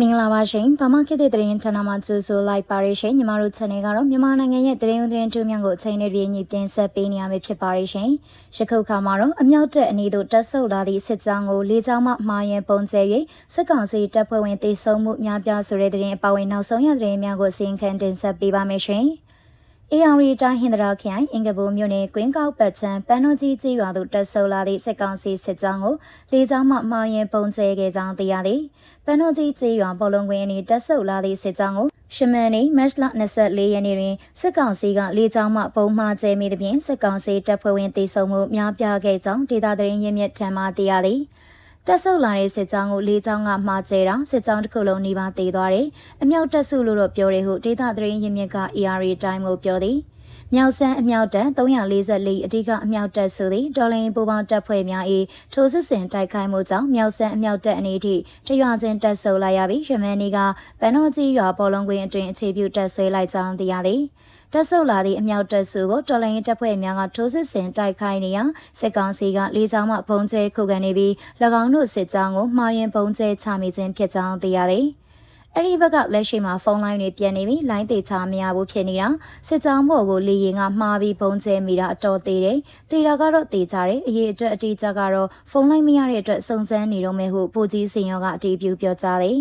မင်္ဂလာပါရှင်ဗမာခေတ်သစ်သတင်းဌာနမှကြိုဆိုလိုက်ပါရရှင်ညီမတို့ channel ကတော့မြန်မာနိုင်ငံရဲ့သတင်းဥသတင်းတူများကိုအချိန်နဲ့ပြည့်ညပြင်ဆက်ပေးနေရမှာဖြစ်ပါရရှင်ယခုခါမှာတော့အမြောက်တက်အနေတို့တက်ဆုပ်လာသည့်စစ်ကြောင်းကိုလေးချောင်းမှမှားရင်ပုံကျဲ၍စစ်ကောင်စီတပ်ဖွဲ့ဝင်တေဆုံးမှုများပြားဆိုတဲ့သတင်းအပဝင်နောက်ဆုံးရသတင်းများကိုစီရင်ခံတင်ဆက်ပေးပါမယ်ရှင် အေယာရီတိုင်းဟင်္ဒရာခရိုင်အင်္ဂဘူမြို့နယ်ကွင်းကောက်ပတ်ချံပန်းတော်ကြီးကြီးရွာသို့တက်ဆုံလာသည့်စစ်ကောင်စီစစ်ကြောင်းကိုလေးချောင်းမှမှားရင်ပုံကျဲခဲ့ကြောင်းသိရသည်ပန်းတော်ကြီးကြီးရွာဘောလုံးကွင်းအနီးတက်ဆုံလာသည့်စစ်ကြောင်းကိုရှမန်နီမတ်လ24ရက်နေ့တွင်စစ်ကောင်စီကလေးချောင်းမှပုံမှားကျဲမိသဖြင့်စစ်ကောင်စီတပ်ဖွဲ့ဝင်တေဆုံမှုများပြားခဲ့ကြောင်းဒေသသတင်းရင်းမြစ်ထံမှသိရသည် တက်ဆုပ်လာတဲ့စစ်ကြောင်းကိုလေးချောင်းကမှားကျဲတာစစ်ကြောင်းတစ်ခုလုံးနှိပါသေးသွားတယ်။အမြောက်တက်ဆုလို့တော့ပြောတယ်ဟုဒေသသတင်းရင်းမြစ်က ARA တိုင်းကိုပြောသည်။မြောက်ဆန်းအမြောက်တပ်344အဓိကအမြောက်တပ်ဆိုသည့်ဒေါ်လင်းပူပေါင်းတပ်ဖွဲ့များ၏ထိုးစစ်ဆင်တိုက်ခိုက်မှုကြောင့်မြောက်ဆန်းအမြောက်တပ်အနေထိတရွာချင်းတပ်ဆုပ်လိုက်ရပြီးရမန်နီကဗန်တော်ကြီးရွာပေါ်လုံးကွင်းအတွင်အခြေပြုတပ်ဆွဲလိုက်ကြောင်းသိရသည်။ တက်ဆုပ်လာသည့်အမြောက်တပ်စုကိုတော်လိုင်းတပ်ဖွဲ့များကထိုးစစ်ဆင်တိုက်ခိုက်နေရာစစ်ကောင်စီကလေးချောင်းမှပုံကျဲခုခံနေပြီး၎င်းတို့စစ်ကြောင်းကိုမှားရင်ပုံကျဲချမိခြင်းဖြစ်ကြောင်းသိရသည်။ အဲ့ဒီဘက်ကလက်ရှိမှာဖုန်းလိုင်းတွေပြတ်နေပြီးလိုင်းတေချာမရဘူးဖြစ်နေတာစစ်ကြောင်းပေါ်ကိုလေရင်ကမှားပြီးပုံကျဲမိတာအတော်သေးတယ်တေတာကတော့တေချာတယ်အရေးအတွက်အတိအကျကတော့ဖုန်းလိုင်းမရတဲ့အတွက်စုံစမ်းနေတော့မယ်ဟုပိုကြီးစင်ရောကအတီးပြုပြောကြားတယ်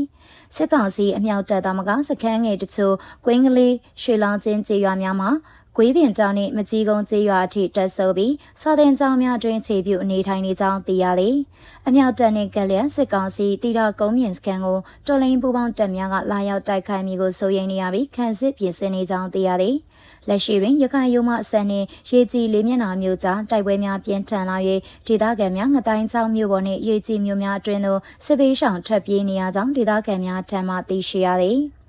စစ်ကောင်စီအမြောက်တပ်သားမကစခန်းငယ်တချို့ကွင်းကလေးရွှေလောင်ချင်းကြေးရွာများမှာ ကွေးပင်တောင်နှင့်မကြီးကုန်းကျေးရွာအထိတက်ဆိုးပြီးစာသင်ကျောင်းများတွင်ခြေပြုအနေထိုင်နေကြောင်းသိရသည်။အမြောက်တပ်နှင့်ကလျက်စစ်ကောင်စီတီတော်ကုန်းမြင့်စခန်းကိုတော်လိုင်းပူပေါင်းတပ်များကလာရောက်တိုက်ခိုက်မိကိုစိုးရိမ်နေရပြီးခန့်စစ်ပြင်ဆင်နေကြောင်းသိရသည်။လက်ရှိတွင်ရခိုင်ရုံမအစံနှင့်ရေကြီးလေးမျက်နှာမျိုးကြားတိုက်ပွဲများပြင်းထန်လာ၍ဒေသခံများငတိုင်းချောင်းမြို့ပေါ်နှင့်ရေကြီးမြို့များအတွင်းသို့စစ်ပေးဆောင်ထွက်ပြေးနေရကြောင်းဒေသခံများထံမှသိရှိရသည်။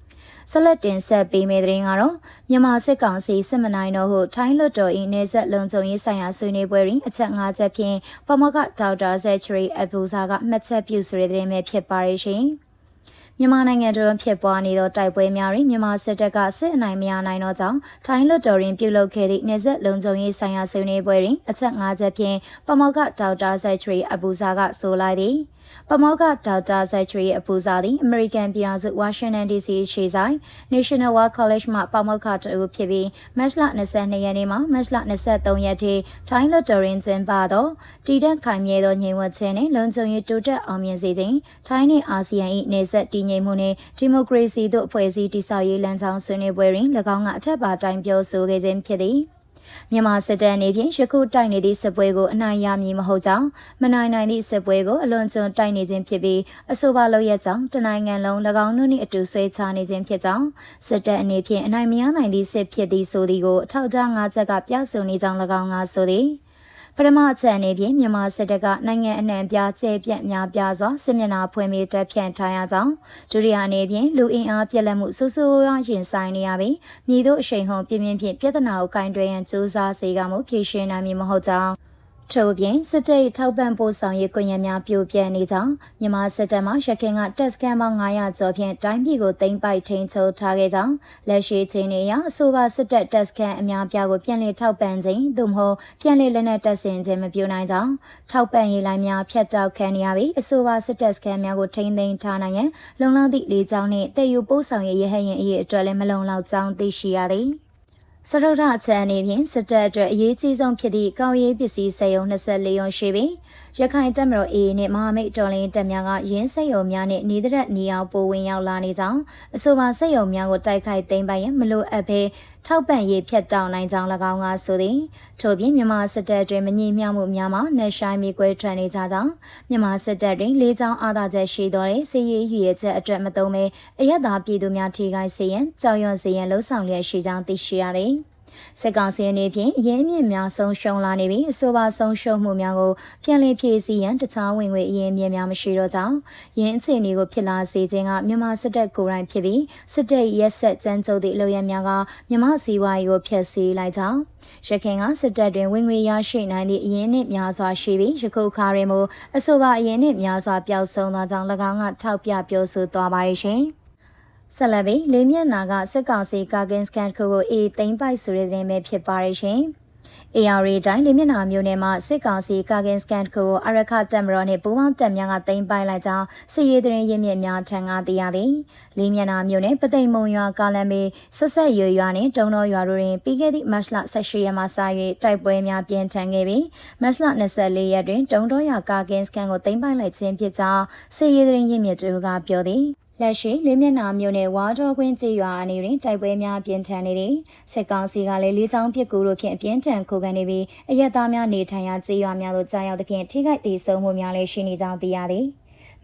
ဆက်လက်တင်ဆက်ပေးမယ့်သတင်းကတော့မြန်မာစစ်ကောင်စီစစ်မနိုင်တော့ဟုထိုင်းလွတ်တော်၏နေဆက်လုံခြုံရေးဆိုင်ရာဆွေးနွေးပွဲတွင်အချက်၅ချက်ဖြင့်ပမောကဒေါက်တာဇက်ချရီအဘူဇာကမှတ်ချက်ပြုဆိုတဲ့သတင်းပဲဖြစ်ပါရဲ့ရှင်မြန်မာနိုင်ငံတွင်ဖြစ်ပွားနေသောတိုက်ပွဲများတွင်မြန်မာစစ်တပ်ကစစ်အနိုင်မရနိုင်သောကြောင့်ထိုင်းလွတ်တော်တွင်ပြုလုပ်ခဲ့သည့်နေဆက်လုံခြုံရေးဆိုင်ရာဆွေးနွေးပွဲတွင်အချက်၅ချက်ဖြင့်ပမောကဒေါက်တာဇက်ချရီအဘူဇာကဆိုလိုက်သည်။ ပမောကဒေါက်တာဇက်ချရီအပူစာသည် American ပြည်ထောင်စု Washington DC ရှိဆိုင် National War College မှပမောကတူဖြစ်ပြီးမတ်လ22ရက်နေ့မှမတ်လ23ရက်ထိထိုင်းလွတ်တော်ရင်ကျင်းပသောတည်တဲ့ခိုင်မြဲသောညီဝတ်ခြင်းနှင့်လုံခြုံရေးတိုးတက်အောင်မြင်စေခြင်းထိုင်းနှင့်အာဆီယံ၏နေဆက်တည်ငြိမ်မှုနှင့်ဒီမိုကရေစီတို့အဖွဲ့အစည်းတည်ဆောက်ရေးလမ်းကြောင်းဆွေးနွေးပွဲတွင်၎င်းကအထက်ပါတိုင်းပြောဆိုခဲ့ခြင်းဖြစ်သည် မြန်မာစစ်တပ်အနေဖြင့်ယခုတိုက်နေသည့်စစ်ပွဲကိုအနိုင်ရမည်မဟုတ်ကြောင်းမနိုင်နိုင်သည့်စစ်ပွဲကိုအလွန်ကျွံတိုက်နေခြင်းဖြစ်ပြီးအဆိုပါလို့ရကြောင်းတနိုင်ငံလုံး၎င်းတို့နှင့်အတူဆွဲချနေခြင်းဖြစ်ကြောင်းစစ်တပ်အနေဖြင့်အနိုင်မရနိုင်သည့်စစ်ဖြစ်သည့်ဆိုသည်ကိုအထောက်အထား၅ချက်ကပြဆိုနေကြောင်း၎င်းကဆိုသည် ပထမအချက်အနေဖြင့်မြန်မာစစ်တပ်ကနိုင်ငံအနှံပြကျဲပြန့်များပြားစွာစစ်မျက်နှာဖွင့်ပြီးတပ်ဖြန့်ထားရကြောင်းဒုတိယအနေဖြင့်လူအင်အားပြက်လက်မှုဆိုးဆိုးရွားရင်ဆိုင်နေရပြီးမြေတို့အရှိန်ဟုန်ပြင်းပြင်းဖြင့်ပြဿနာကိုကင်တွယ်ရန်ကြိုးစားစေကမှုဖြေရှင်းနိုင်မည်မဟုတ်ကြောင်း ထို့ပြင်စစ်တပ်ထောက်ပံ့ပို့ဆောင်ရေးကွန်ရက်များပြိုပြဲနေကြောင်းမြန်မာစစ်တပ်မှရခိုင်ကတက်စကန်ပေါင်း900ကျော်ဖြင့်တိုင်းပြည်ကိုသိမ်းပိုက်ထိန်းချုပ်ထားခဲ့ကြောင်းလက်ရှိချိန်နေအရအဆိုပါစစ်တပ်တက်စကန်အများပြားကိုပြန်လည်ထောက်ပံ့ခြင်းသို့မဟုတ်ပြန်လည်လက်နက်တပ်ဆင်ခြင်းမပြုနိုင်ကြောင်းထောက်ပံ့ရေးလိုင်းများဖျက်တောက်ခံနေရပြီးအဆိုပါစစ်တပ်စကန်များကိုထိန်းသိမ်းထားနိုင်ရန်လုံလောက်သည့်လေကြောင်းနှင့်တည်ယူပို့ဆောင်ရေးရဟရင်အရေးအတွက်လည်းမလုံလောက်ကြောင်းသိရှိရသည် စရုဒအချမ်းအနေဖြင့်စစ်တပ်အတွက်အရေးကြီးဆုံးဖြစ်သည့်ကောင်းရေးပစ္စည်းစက်ရုံ24ရုံရှိပြီး ရခိုင်တပ်မတော် AA နဲ့မဟာမိတ်တော်လှန်တပ်များကရင်းစက်ရုံများနဲ့နေသက်နေအောင်ပိုဝင်ရောက်လာနေကြောင်းအဆိုပါစက်ရုံများကိုတိုက်ခိုက်သိမ်းပိုင်ရန်မလိုအပ်ဘဲထောက်ပံ့ရေးဖြတ်တောင်းနိုင်ကြောင်း၎င်းကဆိုသည်ထို့ပြင်မြန်မာစစ်တပ်တွင်မငြိမ်းမြမှုများမှာနှက်ဆိုင်မီကွဲထွက်နေကြကြောင်းမြန်မာစစ်တပ်တွင်လေးချောင်းအာသာချက်ရှိသောစီးရေးရည်ရချက်အတွက်မသုံးဘဲအရက်သားပြည်သူများထိခိုက်စေရန်ကြောက်ရွံ့စေရန်လှုံ့ဆော်လျက်ရှိကြောင်းသိရှိရသည် စစ်ကောင်စီအနေဖြင့်အရင်းမြစ်များဆုံးရှုံးလာနေပြီးအဆိုပါဆုံးရှုံးမှုများကိုပြန်လည်ဖြည့်ဆည်းရန်တခြားဝင်ငွေအရင်းမြစ်များမရှိတော့ကြောင်းရင်းအခြေအနေကိုဖြစ်လာစေခြင်းကမြန်မာစစ်တပ်ကိုယ်တိုင်ဖြစ်ပြီးစစ်တပ်ရက်ဆက်ကြမ်းကြုတ်သည့်အလို့ရများကမြန်မာစီးပွားရေးကိုဖျက်ဆီးလိုက်ကြောင်းရခိုင်ကစစ်တပ်တွင်ဝင်ငွေရရှိနိုင်သည့်အရင်းနှင့်များစွာရှိပြီးယခုခါတွင်မူအဆိုပါအရင်းနှင့်များစွာပျောက်ဆုံးသောကြောင့်၎င်းကထောက်ပြပြောဆိုသွားပါရရှင်။ ဆက်လက်ပြီးလေးမျက်နာကစစ်ကောင်စီကာကင်စကန်ခုကိုအေးသိမ့်ပိုက်ဆိုတဲ့သတင်းပဲဖြစ်ပါရရှင်။ AR တိုင်းလေးမျက်နှာမျိုးနယ်မှာစစ်ကောင်စီကာကင်စကန်ကိုအရခတက်မတော်နဲ့ပူးပေါင်းတပ်များကတင်ပိုင်လိုက်ကြောင်းစစ်ရေးသတင်းရင်းမြစ်များထံကသိရသည်။လေးမျက်နှာမျိုးနယ်ပသိမ်မုံရွာကာလန်မေဆက်ဆက်ရွရွာနဲ့တုံတော်ရွာတို့တွင်ပြီးခဲ့သည့်မတ်လ18ရက်မှစ၍တိုက်ပွဲများပြင်းထန်ခဲ့ပြီးမတ်လ24ရက်တွင်တုံတော်ရွာကာကင်စကန်ကိုတင်ပိုင်လိုက်ခြင်းဖြစ်ကြောင်းစစ်ရေးသတင်းရင်းမြစ်တို့ကပြောသည်။ လက်ရှိလေးမျက်နှာမြို့နယ်ဝါတော်ကွင်းကြေးရွာအနေတွင်တိုက်ပွဲများပြင်းထန်နေသည်စစ်ကောင်စီကလည်းလေးချောင်းပစ်ကူတို့ဖြင့်အပြင်းထန်ခုခံနေပြီးအရက်သားများနေထိုင်ရာကြေးရွာများသို့ကြားရောက်သဖြင့်ထိခိုက်ဒေဆုံးမှုများလည်းရှိနေကြောင်းသိရသည်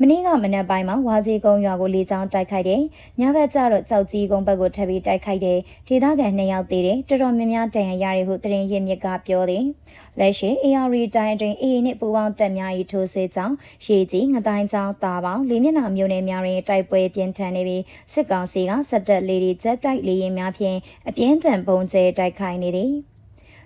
မနေ့ကမနက်ပိုင်းမှာဝါကြီးကုန်းရွာကိုလေကြောင်းတိုက်ခိုက်တယ်။ညဘက်ကျတော့ကြောက်ကြီးကုန်းဘက်ကိုထပ်ပြီးတိုက်ခိုက်တယ်။ဒေသခံ2ယောက်သေးတယ်။တော်တော်များများတန်ရရတယ်ဟုသတင်းရင်းမြစ်ကပြောတယ်။လက်ရှိ AR တိုင်းအတွင်း AA နှင့်ပူးပေါင်းတပ်များ၏ထိုးစစ်ကြောင့်ရေကြီးငတိုင်းကျောင်းတာပေါင်းလေးမျက်နှာမျိုးနယ်များတွင်တိုက်ပွဲပြင်းထန်နေပြီးစစ်ကောင်စီကစက်တက်လေးတွေချက်တိုက်လေရင်များဖြင့်အပြင်းထန်ပုံကျဲတိုက်ခိုက်နေသည်။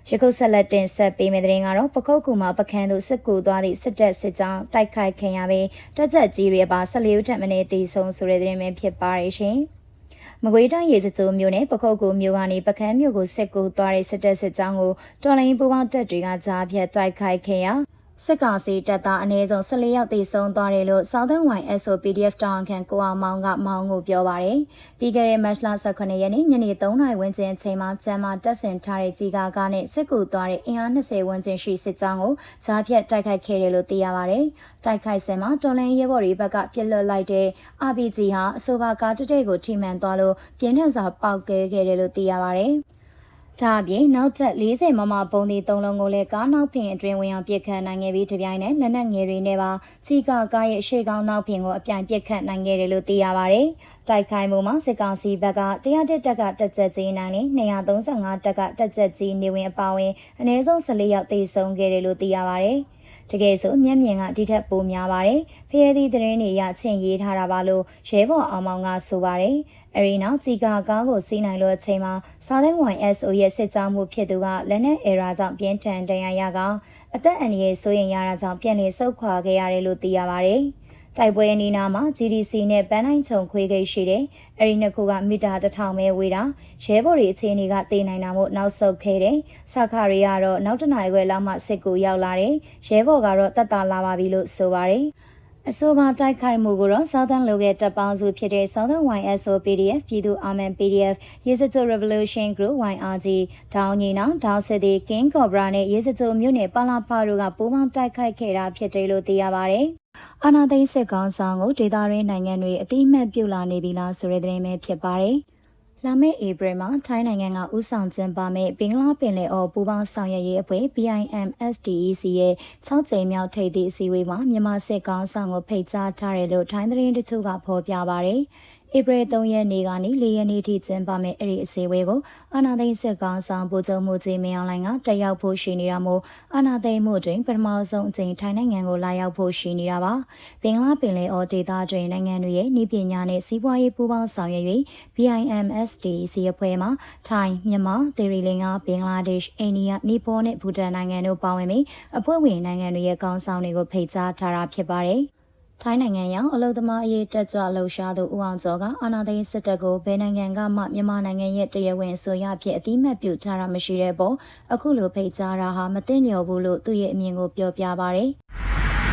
ရခုဆက်လက်တင်ဆက်ပေးမယ့်တဲ့ရင်ကတော့ပခုတ်ကူမှာပကန်းသူစစ်ကူသွားသည့်စစ်တပ်စစ်ကြောင်းတိုက်ခိုက်ခင်ရပြီးတက်ကြက်ကြီးတွေပါ14ဦးထက်မနည်းတေဆုံးဆိုတဲ့တဲ့ရင်ပဲဖြစ်ပါရဲ့ရှင်။မကွေးတိုင်းရေစကြိုမြို့နယ်ပခုတ်ကူမြို့ကနေပကန်းမြို့ကိုစစ်ကူသွားတဲ့စစ်တပ်စစ်ကြောင်းကိုတော်လိုင်းပူပေါင်းတပ်တွေကကြားဖြတ်တိုက်ခိုက်ခဲ့ရာ စစ်ကောင်စီတပ်သားအနည်းဆုံး14ယောက်သေဆုံးသွားတယ်လို့ Southern Wine SOPDF တောင်ခံကိုအောင်မောင်ကမောင်ကိုပြောပါရယ်ပြီးခဲ့တဲ့မတ်လ18ရက်နေ့ညနေ3နာရီဝန်းကျင်အချိန်မှာကျမ်းမာတက်ဆင်ထားတဲ့ကြီးကားကားနဲ့စစ်ကူသွားတဲ့အင်အား20ဝန်းကျင်ရှိစစ်ကြောင်းကိုဂျားဖြတ်တိုက်ခိုက်ခဲ့တယ်လို့သိရပါရယ်တိုက်ခိုက်စင်မှာတော်လန်ရဲဘော်တွေဘက်ကပြစ်လွတ်လိုက်တဲ့ RPG ဟာအဆိုပါကားတစ်တိတ်ကိုထိမှန်သွားလို့ပြင်းထန်စွာပေါက်ခဲ့ခဲ့တယ်လို့သိရပါရယ် ဒါအပြင်နောက်ထပ်40မမပုံးသီး၃လုံးကိုလည်းကားနောက်ဖင်အတွင်းဝင်အောင်ပစ်ခတ်နိုင်ခဲ့ပြီးတပြိုင်နက်လက်နက်ငယ်တွေနဲ့ပါချီကာကားရဲ့ရှေ့ကောင်းနောက်ဖင်ကိုအပြိုင်ပစ်ခတ်နိုင်ခဲ့တယ်လို့သိရပါတယ်။တိုက်ခိုက်မှုမှာစစ်ကောင်စီဘက်က101တက်ကတက်ချက်ကြီးနိုင်နဲ့235တက်ကတက်ချက်ကြီးနေဝင်အပါဝင်အနည်းဆုံး14ယောက်သေဆုံးခဲ့တယ်လို့သိရပါတယ်။တကယ်ဆိုမျက်မြင်ကဒီထက်ပိုများပါတယ်။ဖျဲသည့်သတင်းတွေရချင်းရေးထားတာပါလို့ရဲဘော်အောင်မောင်ကဆိုပါတယ်။ အဲဒီနောက်ကြီးကာကားကိုစီးနိုင်လို့အချိန်မှာ Southern YSO ရဲ့စစ်ကြောမှုဖြစ်သူကလက်နက် error ကြောင့်ပြင်းထန်ဒဏ်ရာရကအသက်အန္တရာယ်ဆိုရင်ရတာကြောင့်ပြန်လည်ဆုတ်ခွာခဲ့ရတယ်လို့သိရပါတယ်။တိုက်ပွဲအနီးနားမှာ GDC နဲ့ပန်းတိုင်းချုံခွေးဂိတ်ရှိတယ်။အဲဒီနှစ်ခုကမီတာ1000ပဲဝေးတာ။ရဲဘော်တွေအခြေအနေကတေးနိုင်တာမို့နောက်ဆုတ်ခဲ့တယ်။စခရီကတော့နောက်တနင်္ဂနွေလောက်မှစစ်ကူရောက်လာတယ်။ရဲဘော်ကတော့တက်တာလာပါပြီလို့ဆိုပါတယ်။ အဆိုပါတိုက်ခိုက်မှုကိုတော့ Southern Local တပ်ပေါင်းစုဖြစ်တဲ့ Southern YSO PDF ပြည်သူ့အာမန် PDF ရေစကြို Revolution Group YRG ဒေါင်းညီနောင်ဒေါင်းစစ်တီ King Cobra နဲ့ရေစကြိုမြို့နယ်ပါလာဖာတို့ကပူးပေါင်းတိုက်ခိုက်ခဲ့တာဖြစ်တယ်လို့သိရပါတယ်။အာနာသိန်းစစ်ကောင်ဆောင်ကိုဒေသရင်းနိုင်ငံတွေအတိအမှတ်ပြုလာနေပြီလားဆိုတဲ့သတင်းပဲဖြစ်ပါတယ်။ လာမယ့်ဧပြီမှာထိုင်းနိုင်ငံကဥဆောင်ကျင်းပမယ့်ပင်္ဂလားပင်လယ်အော်ပူးပေါင်းဆောင်ရွက်ရေးအဖွဲ့ BIM SDEC ရဲ့6ကြိမ်မြောက်ထိပ်သည့်အစည်းအဝေးမှာမြန်မာစစ်ကောင်ဆောင်ကိုဖိတ်ကြားထားတယ်လို့ထိုင်းသတင်းတချို့ကဖော်ပြပါရယ်။ ဧပြီ3ရက်နေ့ကနေ4ရက်နေ့ထိကျင်းပမယ့်အဲ့ဒီအစည်းအဝေးကိုအာနာသိန်းစစ်ကောင်ဆောင်ဗိုလ်ချုပ်မှုကြီးမင်းအောင်လှိုင်ကတက်ရောက်ဖို့ရှိနေတာမို့အာနာသိန်းမှုတွင်ပထမဆုံးအကြိမ်ထိုင်းနိုင်ငံကိုလာရောက်ဖို့ရှိနေတာပါ။ဘင်္ဂလားပင်လယ်အော်ဒေသတွင်နိုင်ငံတွေရဲ့ဤပညာနဲ့စီးပွားရေးပူးပေါင်းဆောင်ရွက်၍ BIMSD စီအဖွဲ့မှာထိုင်းမြန်မာသီရိလင်္ကာဘင်္ဂလားဒေ့ရှ်အိန္ဒိယနီပေါနဲ့ဘူတန်နိုင်ငံတို့ပါဝင်ပြီးအဖွဲ့ဝင်နိုင်ငံတွေရဲ့ကောင်းဆောင်တွေကိုဖိတ်ကြားထားတာဖြစ်ပါတယ်။ ထိုင်းနိုင်ငံရောက်အလုသမားအရေးတက်ကြွလှုပ်ရှားသူဦးအောင်ကျော်ကအာဏာသိမ်းစစ်တပ်ကိုဘယ်နိုင်ငံကမှမြန်မာနိုင်ငံရဲ့တရားဝင်ဆိုရဖြစ်အတိမတ်ပြုထားတာမရှိတဲ့ပေါ်အခုလိုဖိတ်ကြားတာဟာမသိလျော်ဘူးလို့သူ့ရဲ့အမြင်ကိုပြောပြပါဗျ။